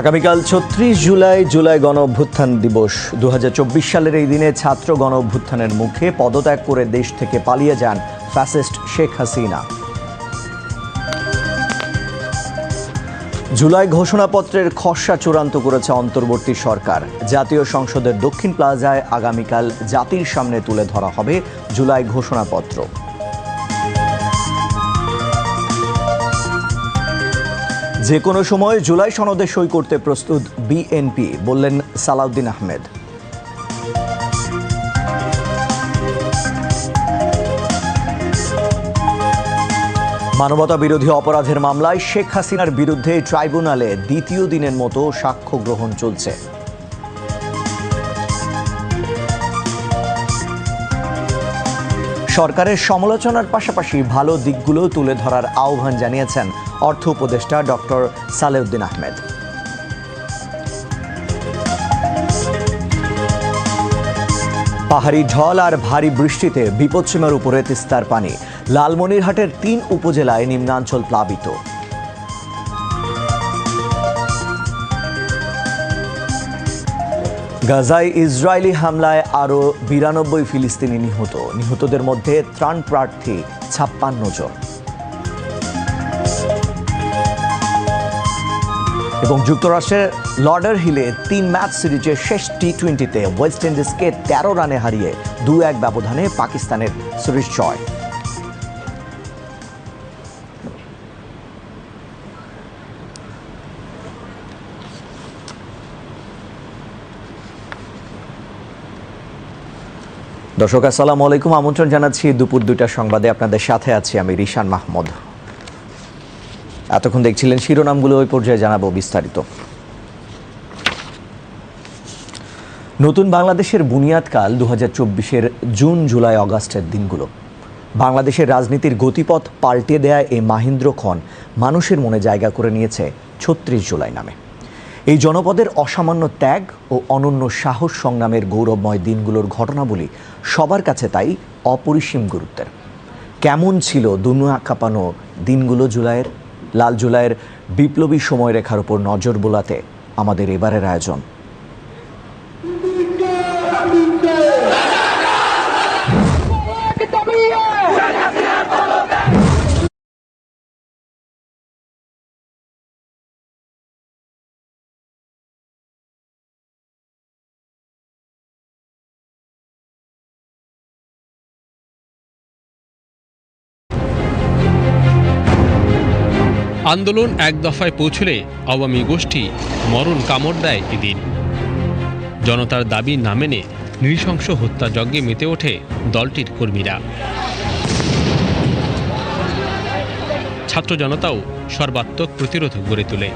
আগামীকাল ছত্রিশ জুলাই জুলাই গণ অভ্যুত্থান দিবস। দু হাজার চব্বিশ সালের এই দিনে ছাত্র গণ অভ্যুত্থানের মুখে পদত্যাগ করে দেশ থেকে পালিয়ে যান ফ্যাসিস্ট শেখ হাসিনা। জুলাই ঘোষণাপত্রের খসড়া চূড়ান্ত করেছে অন্তর্বর্তী সরকার। জাতীয় সংসদের দক্ষিণ প্লাজায় আগামীকাল জাতির সামনে তুলে ধরা হবে জুলাই ঘোষণাপত্র। যে কোনো সময় জুলাই সনদে সই করতে প্রস্তুত বিএনপি, বললেন সালাউদ্দিন আহমেদ। মানবতা বিরোধী অপরাধের মামলায় শেখ হাসিনার বিরুদ্ধে ট্রাইব্যুনালে দ্বিতীয় দিনের মতো সাক্ষ্য গ্রহণ চলছে। সরকারের সমালোচনার পাশাপাশি ভালো দিকগুলো তুলে ধরার আহ্বান জানিয়েছেন অর্থ উপদেষ্টা ডক্টর সালেউদ্দিন আহমেদ। পাহাড়ি ঢল আর ভারী বৃষ্টিতে বিপদসীমার উপরে তিস্তার পানি। লালমনিরহাটের তিন উপজেলায় নিম্নাঞ্চল প্লাবিত। গাজায় ইসরায়েলি হামলায় আরও বিরানব্বই ফিলিস্তিনি নিহত। নিহতদের মধ্যে ত্রাণ প্রার্থী ছাপ্পান্ন জন। এবং যুক্তরাষ্ট্রের লর্ডার হিলে তিন ম্যাচ সিরিজের শেষ টি টোয়েন্টিতে ওয়েস্ট ইন্ডিজকে তেরো রানে হারিয়ে দু এক ব্যবধানে পাকিস্তানের সিরিজ জয়। দর্শক, আসসালামু আলাইকুম। আমন্ত্রণ জানাচ্ছি দুপুর দুইটা সংবাদে। আপনাদের সাথে আছি আমি রিশান মাহমুদ। এতক্ষণ দেখছিলেন শিরোনামগুলো, ওই পর্যায়ে জানাব বিস্তারিত। নতুন বাংলাদেশের বুনিয়াদকাল দু হাজার চব্বিশের জুন, জুলাই, অগাস্টের দিনগুলো। বাংলাদেশের রাজনীতির গতিপথ পাল্টে দেয়া এই মাহিন্দ্র খন মানুষের মনে জায়গা করে নিয়েছে ছত্রিশ জুলাই নামে। এই জনপদের অসামান্য ত্যাগ ও অনন্য সাহস সংগ্রামের গৌরবময় দিনগুলোর ঘটনাবলী সবার কাছে তাই অপরিসীম গুরুত্বের। কেমন ছিল দুনিয়া কাঁপানো দিনগুলো জুলাইয়ের? লাল জুলাইয়ের বিপ্লবী সময়রেখার উপর নজর বোলাতে আমাদের এবারের আয়োজন। আন্দোলন এক দফায় পৌঁছলে আওয়ামী গোষ্ঠী মরণ কামড় দেয় এদিন। জনতার দাবি না মেনে নৃশংস হত্যাযজ্ঞে মেতে ওঠে দলটির কর্মীরা। ছাত্র জনতাও সর্বাত্মক প্রতিরোধ গড়ে তোলে।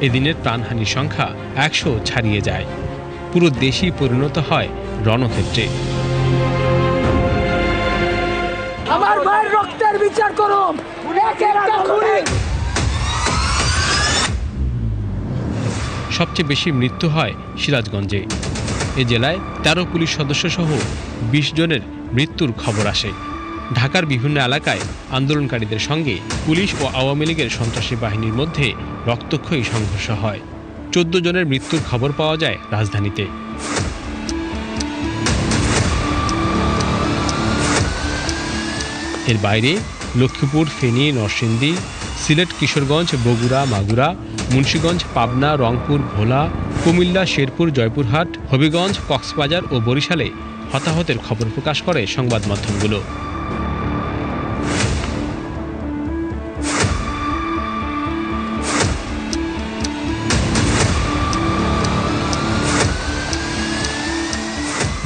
এদিনের প্রাণহানির সংখ্যা একশো ছাড়িয়ে যায়। পুরো দেশই পরিণত হয় রণক্ষেত্রে। আমার ভাইয়ের রক্তের বিচার করুন। সবচেয়ে বেশি মৃত্যু হয় সিরাজগঞ্জে। এ জেলায় তেরো পুলিশ সদস্য সহ বিশ জনের মৃত্যুর খবর আসে। ঢাকার বিভিন্ন এলাকায় আন্দোলনকারীদের সঙ্গে পুলিশ ও আওয়ামী লীগের সন্ত্রাসী বাহিনীর মধ্যে রক্তক্ষয়ী সংঘর্ষ হয়। চোদ্দ জনের মৃত্যুর খবর পাওয়া যায় রাজধানীতে। এর বাইরে লক্ষ্মীপুর, ফেনী, নরসিংদী, সিলেট, কিশোরগঞ্জ, বগুড়া, মাগুরা, মুন্সীগঞ্জ, পাবনা, রংপুর, ভোলা, কুমিল্লা, শেরপুর, জয়পুরহাট, হবিগঞ্জ, কক্সবাজার ও বরিশালে হতাহতের খবর প্রকাশ করে সংবাদ মাধ্যমগুলো।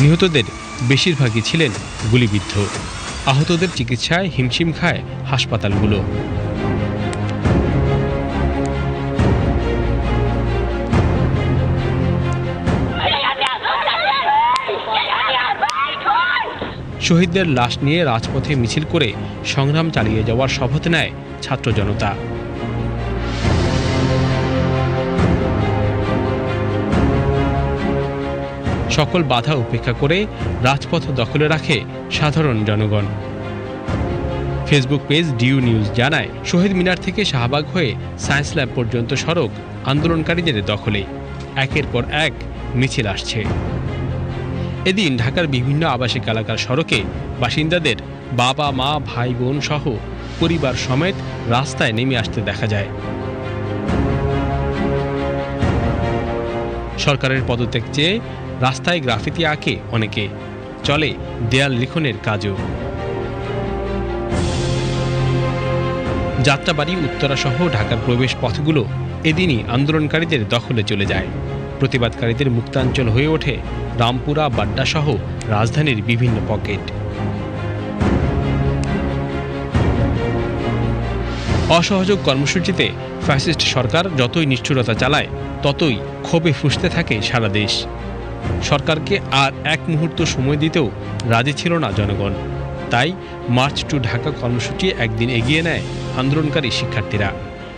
নিহতদের বেশিরভাগই ছিলেন গুলিবিদ্ধ। আহতদের চিকিৎসায় হিমশিম খায় হাসপাতালগুলো। শহীদদের লাশ নিয়ে রাজপথে মিছিল করে সংগ্রাম চালিয়ে যাওয়ার শপথ নেয় ছাত্র জনতা। সকল বাধা উপেক্ষা করে রাজপথ দখলে রাখে সাধারণ জনগণ। ফেসবুক পেজ ডিউ নিউজ জানায়, শহীদ মিনার থেকে শাহবাগ হয়ে সায়েন্স ল্যাব পর্যন্ত সড়ক আন্দোলনকারীদের দখলে। একের পর এক মিছিল আসছে। এদিন ঢাকার বিভিন্ন আবাসিক এলাকার সড়কে বাসিন্দাদের বাবা, মা, ভাই, বোন সহ পরিবার সমেত রাস্তায় নেমে আসতে দেখা যায়। সরকারের পদত্যাগ চেয়ে রাস্তায় গ্রাফিতি আঁকে অনেকে। চলে দেয়াল লিখনের কাজও। যাত্রাবাড়ি উত্তরাসহ ঢাকার প্রবেশ পথগুলো এদিনই আন্দোলনকারীদের দখলে চলে যায়। প্রতিবাদকারীদের মুক্তাঞ্চল হয়ে ওঠে রামপুরা, বাড্ডা সহ রাজধানীর বিভিন্ন পকেট। অসহযোগ কর্মসূচিতে ফ্যাসিস্ট সরকার যতই নিষ্ঠুরতা চালায়, ততই ক্ষোভে ফুসতে থাকে সারা দেশ। সরকারকে আর এক মুহূর্ত সময় দিতেও রাজি ছিল না জনগণ। তাই মার্চ টু ঢাকা কর্মসূচি একদিন এগিয়ে নেয় আন্দোলনকারী শিক্ষার্থীরা।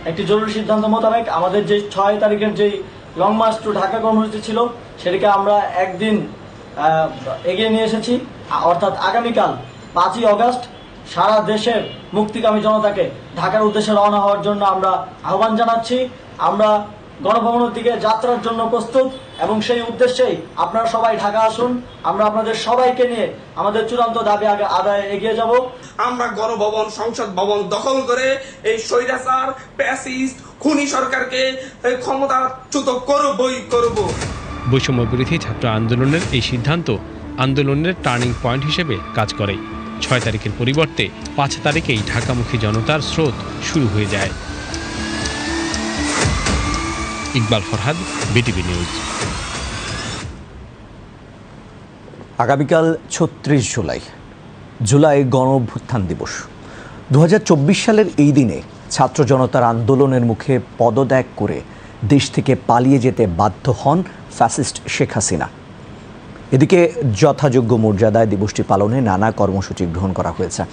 একটি জরুরি সিদ্ধান্ত মোতাবেক আমাদের যে ছয় তারিখের যে লং মার্চ টু ঢাকা কর্মসূচি ছিল, সেটিকে আমরা একদিন এগিয়ে নিয়ে এসেছি। অর্থাৎ আগামীকাল পাঁচই অগস্ট সারা দেশের মুক্তিকামী জনতাকে ঢাকার উদ্দেশ্যে রওনা হওয়ার জন্য আমরা আহ্বান জানাচ্ছি। আমরা গণভবনের দিকে যাত্রার জন্য প্রস্তুত এবং সেই উদ্দেশ্যেই আপনারা সবাই ঢাকা আসুন। আমরা আপনাদের সবাইকে নিয়ে আমাদের চূড়ান্ত দাবি আগে আদায় এগিয়ে যাব। আমরা গণভবন সংসদ ভবন দখল করে এই স্বৈরাচার প্যাসিস্ট খুনি সরকারকে ক্ষমতাচ্যুত করবই করব। বৈষম্য বিরোধী ছাত্র আন্দোলনের এই সিদ্ধান্ত আন্দোলনের টার্নিং পয়েন্ট হিসেবে কাজ করে। ছয় তারিখের পরিবর্তে পাঁচ তারিখেই ঢাকামুখী জনতার স্রোত শুরু হয়ে যায়। Iqbal Farhad, BTV news. আগামীকাল ছত্রিশ জুলাই জুলাই গণ অভ্যুত্থান দিবস। দু হাজার চব্বিশ সালের এই দিনে ছাত্র জনতার আন্দোলনের মুখে পদত্যাগ করে দেশ থেকে পালিয়ে যেতে বাধ্য হন ফ্যাসিস্ট শেখ হাসিনা। এদিকে যথাযোগ্য মর্যাদায় দিবসটি পালনে নানা কর্মসূচি গ্রহণ করা হয়েছে।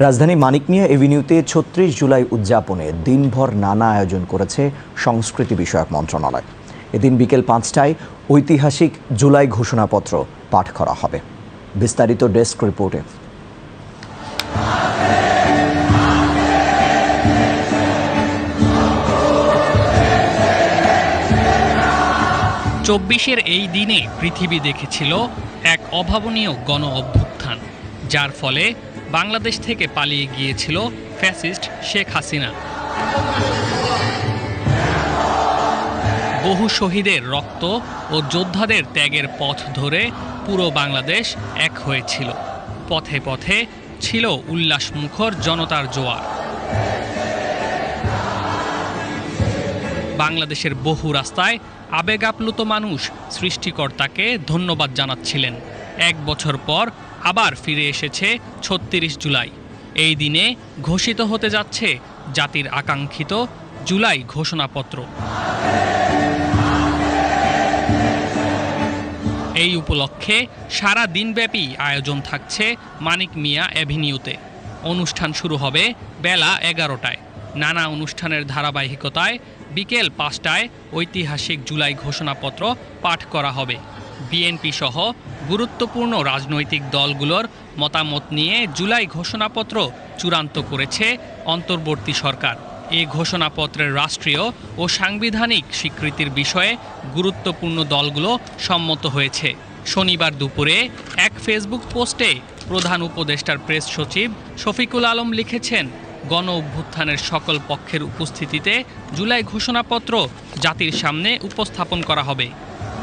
রাজধানী মানিক মিয়া এভিনিউতে ছত্রিশ জুলাই উদযাপনে দিনভর নানা আয়োজন করেছে সংস্কৃতি বিষয়ক মন্ত্রণালয়। এদিন বিকেল পাঁচটায় ঐতিহাসিক জুলাই ঘোষণাপত্র পাঠ করা হবে। বিস্তারিত ডেস্ক রিপোর্টে। চব্বিশের এই দিনে পৃথিবী দেখেছিল এক অভাবনীয় গণ অভ্যুত্থান, যার ফলে বাংলাদেশ থেকে পালিয়ে গিয়েছিল ফ্যাসিস্ট শেখ হাসিনা। বহু শহীদের রক্ত ও যোদ্ধাদের ত্যাগের পথ ধরে পুরো বাংলাদেশ এক হয়েছিল। পথে পথে ছিল উল্লাসমুখর জনতার জোয়ার। বাংলাদেশের বহু রাস্তায় আবেগ আপ্লুত মানুষ সৃষ্টিকর্তাকে ধন্যবাদ জানাচ্ছিলেন। এক বছর পর আবার ফিরে এসেছে ছত্রিশ জুলাই। এই দিনে ঘোষিত হতে যাচ্ছে জাতির আকাঙ্ক্ষিত জুলাই ঘোষণাপত্র। এই উপলক্ষে সারা দিনব্যাপী আয়োজন থাকছে মানিক মিয়া অ্যাভিনিউতে। অনুষ্ঠান শুরু হবে বেলা এগারোটায়। নানা অনুষ্ঠানের ধারাবাহিকতায় বিকেল পাঁচটায় ঐতিহাসিক জুলাই ঘোষণাপত্র পাঠ করা হবে। বিএনপি সহ গুরুত্বপূর্ণ রাজনৈতিক দলগুলোর মতামত নিয়ে জুলাই ঘোষণাপত্র চূড়ান্ত করেছে অন্তর্বর্তী সরকার। এ ঘোষণাপত্রের রাষ্ট্রীয় ও সাংবিধানিক স্বীকৃতির বিষয়ে গুরুত্বপূর্ণ দলগুলো সম্মত হয়েছে। শনিবার দুপুরে এক ফেসবুক পোস্টে প্রধান উপদেষ্টার প্রেস সচিব শফিকুল আলম লিখেছেন গণ অভ্যুত্থানের সকল পক্ষের উপস্থিতিতে জুলাই ঘোষণাপত্র জাতির সামনে উপস্থাপন করা হবে।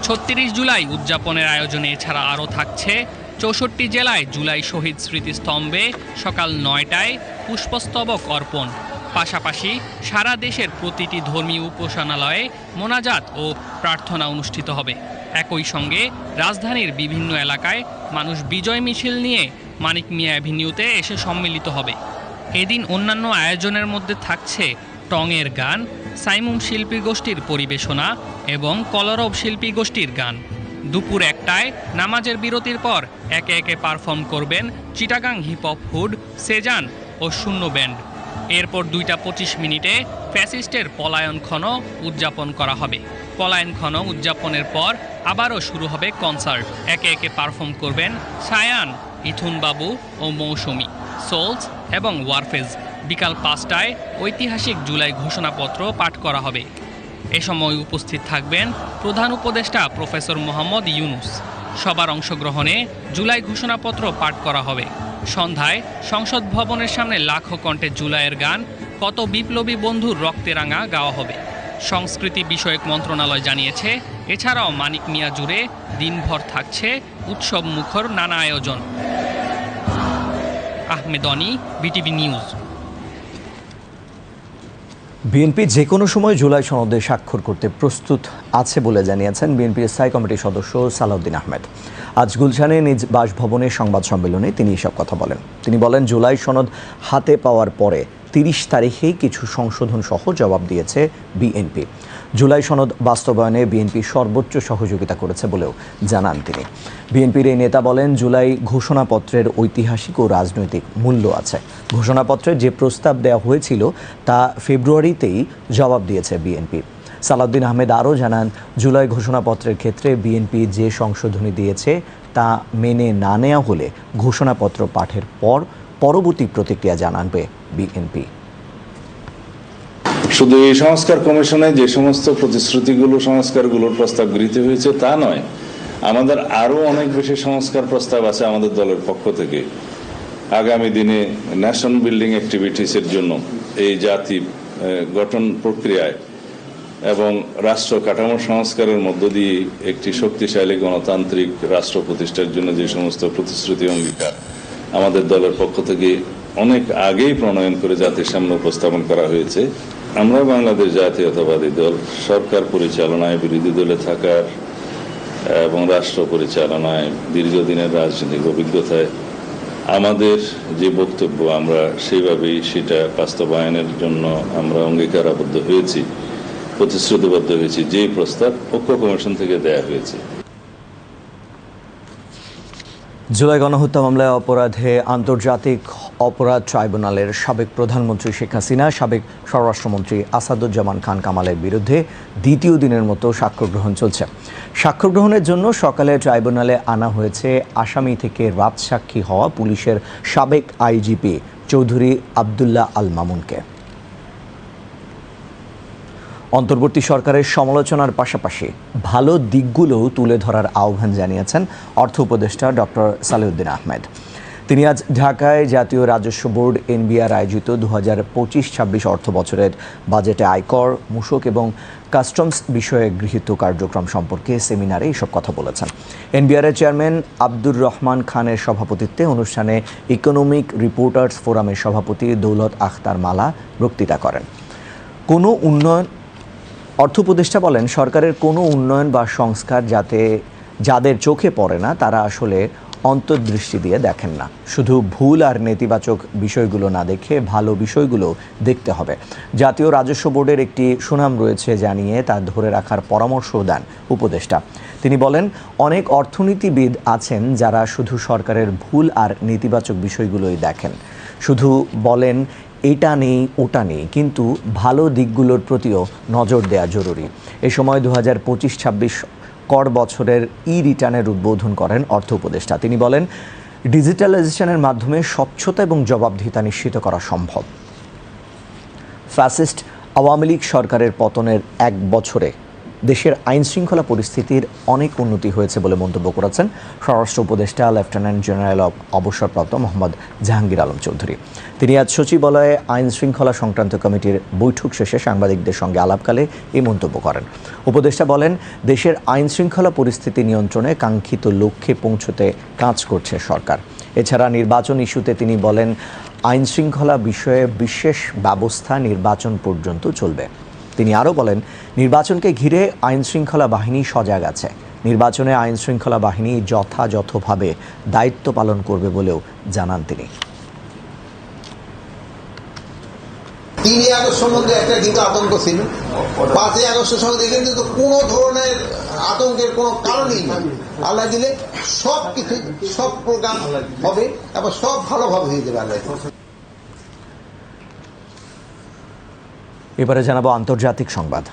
ছত্রিশ জুলাই উদযাপনের আয়োজনে এছাড়া আরও থাকছে চৌষট্টি জেলায় জুলাই শহীদ স্মৃতিস্তম্ভে সকাল নয়টায় পুষ্পস্তবক অর্পণ। পাশাপাশি সারা দেশের প্রতিটি ধর্মীয় উপাসনালয়ে মোনাজাত ও প্রার্থনা অনুষ্ঠিত হবে। একই সঙ্গে রাজধানীর বিভিন্ন এলাকায় মানুষ বিজয় মিছিল নিয়ে মানিক মিয়া অ্যাভিনিউতে এসে সম্মিলিত হবে। এদিন অন্যান্য আয়োজনের মধ্যে থাকছে টঙের গান, সাইমুম শিল্পী গোষ্ঠীর পরিবেশনা এবং কলরব শিল্পী গোষ্ঠীর গান। দুপুর একটায় নামাজের বিরতির পর একে একে পারফর্ম করবেন Chittagong hip hop hood, Sezan ও শূন্য ব্যান্ড। এরপর দুইটা পঁচিশ মিনিটে ফ্যাসিস্টের পলায়ন ক্ষণ উদযাপন করা হবে। পলায়ন ক্ষণ উদযাপনের পর আবারও শুরু হবে কনসার্ট। একে একে পারফর্ম করবেন সায়ান ইথুন বাবু ও মৌসুমী। সোলস এবং ওয়ারফেজ। বিকাল পাঁচটায় ঐতিহাসিক জুলাই ঘোষণাপত্র পাঠ করা হবে। এ সময় উপস্থিত থাকবেন প্রধান উপদেষ্টা প্রফেসর মোহাম্মদ ইউনুস। সবার অংশগ্রহণে জুলাই ঘোষণাপত্র পাঠ করা হবে। সন্ধ্যায় সংসদ ভবনের সামনে লাখো কণ্ঠে জুলাইয়ের গান, কত বিপ্লবী বন্ধুর রক্তে রাঙা গাওয়া হবে। সংস্কৃতি বিষয়ক মন্ত্রণালয় জানিয়েছে, এছাড়াও মানিক মিয়া জুড়ে দিনভর থাকছে উৎসব মুখর নানা আয়োজন। Ahmed Oni BTV news. BNP যে কোনো সময় জুলাই সনদে স্বাক্ষর করতে প্রস্তুত আছে বলে জানিয়েছেন বিএনপির স্থায়ী কমিটির সদস্য সালাউদ্দিন আহমেদ। আজ গুলশানে নিজ বাসভবনে সংবাদ সম্মেলনে তিনি এসব কথা বলেন। তিনি বলেন, জুলাই সনদ হাতে পাওয়ার পরে তিরিশ তারিখেই কিছু সংশোধন সহ জবাব দিয়েছে বিএনপি। জুলাই সনদ বাস্তবায়নে বিএনপি সর্বোচ্চ সহযোগিতা করেছে বলেও জানান তিনি। বিএনপির এই নেতা বলেন, জুলাই ঘোষণাপত্রের ঐতিহাসিক ও রাজনৈতিক মূল্য আছে। ঘোষণাপত্রে যে প্রস্তাব দেওয়া হয়েছিল, তা ফেব্রুয়ারিতেই জবাব দিয়েছে বিএনপি। সালাউদ্দিন আহমেদ আরও জানান, জুলাই ঘোষণাপত্রের ক্ষেত্রে বিএনপি যে সংশোধনী দিয়েছে, তা মেনে না নেওয়া হলে ঘোষণাপত্র পাঠের পর পরবর্তী প্রতিক্রিয়া জানাবে বিএনপি। শুধু এই সংস্কার কমিশনে যে সমস্ত প্রতিশ্রুতিগুলো, সংস্কারগুলোর প্রস্তাব গৃহীত হয়েছে, তা নয়, আমাদের আরও অনেক বেশি সংস্কার প্রস্তাব আছে আমাদের দলের পক্ষ থেকে। আগামী দিনে ন্যাশন বিল্ডিং অ্যাক্টিভিটিসের জন্য এই জাতি গঠন প্রক্রিয়ায় এবং রাষ্ট্র কাঠামো সংস্কারের মধ্য দিয়ে একটি শক্তিশালী গণতান্ত্রিক রাষ্ট্র প্রতিষ্ঠার জন্য যে সমস্ত প্রতিশ্রুতি অঙ্গীকার আমাদের দলের পক্ষ থেকে অনেক আগেই প্রণয়ন করে জাতির সামনে উপস্থাপন করা হয়েছে। আমরা বাংলাদেশ জাতীয়তাবাদী দল, সরকার পরিচালনায়, বিরোধী দলে থাকার, এবং রাষ্ট্র পরিচালনায় দীর্ঘদিনের রাজনৈতিক অভিজ্ঞতায় আমাদের যে বক্তব্য আমরা সেইভাবেই সেটা বাস্তবায়নের জন্য আমরা অঙ্গীকারাবদ্ধ হয়েছি, প্রতিশ্রুতিবদ্ধ হয়েছি যে প্রস্তাব ঐক্য কমিশন থেকে দেয়া হয়েছে। জুলাই গণহত্যা মামলায় অপরাধে আন্তর্জাতিক অপরাধ ট্রাইব্যুনালের সাবেক প্রধানমন্ত্রী শেখ হাসিনা, সাবেক স্বরাষ্ট্রমন্ত্রী আসাদুজ্জামান খান কামালের বিরুদ্ধে দ্বিতীয় দিনের মতো সাক্ষ্য গ্রহণ চলছে। সাক্ষ্য গ্রহণের জন্য সকালে ট্রাইব্যুনালে আনা হয়েছে আসামি থেকে রাত সাক্ষী হওয়া পুলিশের সাবেক আইজিপি চৌধুরী আবদুল্লাহ আল মামুনকে অন্তর্বর্তী সরকারের সমালোচনার পাশাপাশি ভালো দিকগুলোও তুলে ধরার আহ্বান জানিয়েছেন অর্থ উপদেষ্টা ডক্টর সালেউদ্দিন আহমেদ। তিনি আজ ঢাকায় জাতীয় রাজস্ব বোর্ড এনবিআর আয়োজিত দু হাজার পঁচিশ ছাব্বিশ অর্থ বছরের বাজেটে আয়কর, মূসক এবং কাস্টমস বিষয়ে গৃহীত কার্যক্রম সম্পর্কে সেমিনারে এসব কথা বলেছেন। এনবিআরের চেয়ারম্যান আব্দুর রহমান খানের সভাপতিত্বে অনুষ্ঠানে ইকোনমিক রিপোর্টার্স ফোরামের সভাপতি দৌলত আখতার মালা বক্তৃতা করেন। কোনো উন্নয়ন অর্থ উপদেষ্টা বলেন, সরকারের কোনো উন্নয়ন বা সংস্কার যাতে যাদের চোখে পড়ে না, তারা আসলে অন্তর্দৃষ্টি দিয়ে দেখেন না। শুধু ভুল আর নেতিবাচক বিষয়গুলো না দেখে ভালো বিষয়গুলো দেখতে হবে। জাতীয় রাজস্ব বোর্ডের একটি সুনাম রয়েছে জানিয়ে তা ধরে রাখার পরামর্শ দেন উপদেষ্টা। তিনি বলেন, অনেক অর্থনীতিবিদ আছেন যারা শুধু সরকারের ভুল আর নেতিবাচক বিষয়গুলোই দেখেন। শুধু বলেন, এটা নেই, ওটা নেই, কিন্তু ভালো দিকগুলোর প্রতিও নজর দেওয়া জরুরি। এ সময় দু হাজার পঁচিশ ছাব্বিশ কর বছরের ই রিটার্নের উদ্বোধন করেন অর্থ উপদেষ্টা। তিনি বলেন, ডিজিটালাইজেশনের মাধ্যমে স্বচ্ছতা এবং জবাবদিহিতা নিশ্চিত করা সম্ভব। ফ্যাসিস্ট আওয়ামী লীগ সরকারের পতনের এক বছরে দেশের আইন শৃঙ্খলা পরিস্থিতির অনেক উন্নতি হয়েছে বলে মন্তব্য করেছেন স্বরাষ্ট্র উপদেষ্টা, লেফটেন্যান্ট জেনারেল অব অবসরপ্রাপ্ত মোহাম্মদ জাহাঙ্গীর আলম চৌধুরী। তিনি আজ সচিবালয়ে আইন শৃঙ্খলা সংক্রান্ত কমিটির বৈঠক শেষে সাংবাদিকদের সঙ্গে আলাপকালে এই মন্তব্য করেন। উপদেষ্টা বলেন, দেশের আইন শৃঙ্খলা পরিস্থিতি নিয়ন্ত্রণে কাঙ্ক্ষিত লক্ষ্যে পৌঁছতে কাজ করছে সরকার। এছাড়া নির্বাচন ইস্যুতে তিনি বলেন আইন শৃঙ্খলা বিষয়ে বিশেষ ব্যবস্থা নির্বাচন পর্যন্ত চলবে। তিনি আরও বলেন, নির্বাচনকে ঘিরে আইন শৃঙ্খলা বাহিনী সজাগ আছে। নির্বাচনে আইন শৃঙ্খলা বাহিনী যথাযথভাবে দায়িত্ব পালন করবে বলেও জানান তিনি। তিনই আগস্ট সম্বন্ধে একটা কিন্তু আতঙ্ক ছিল। পাঁচই সঙ্গে কিন্তু কোনো ধরনের আতঙ্কের কোনো কারণই নেই। আল্লাহ দিলে সব কিছু সব প্রোগ্রাম হবে এবং সব ভালোভাবে হয়ে যাবে আল্লাহ এবারে জানাব আন্তর্জাতিক সংবাদ।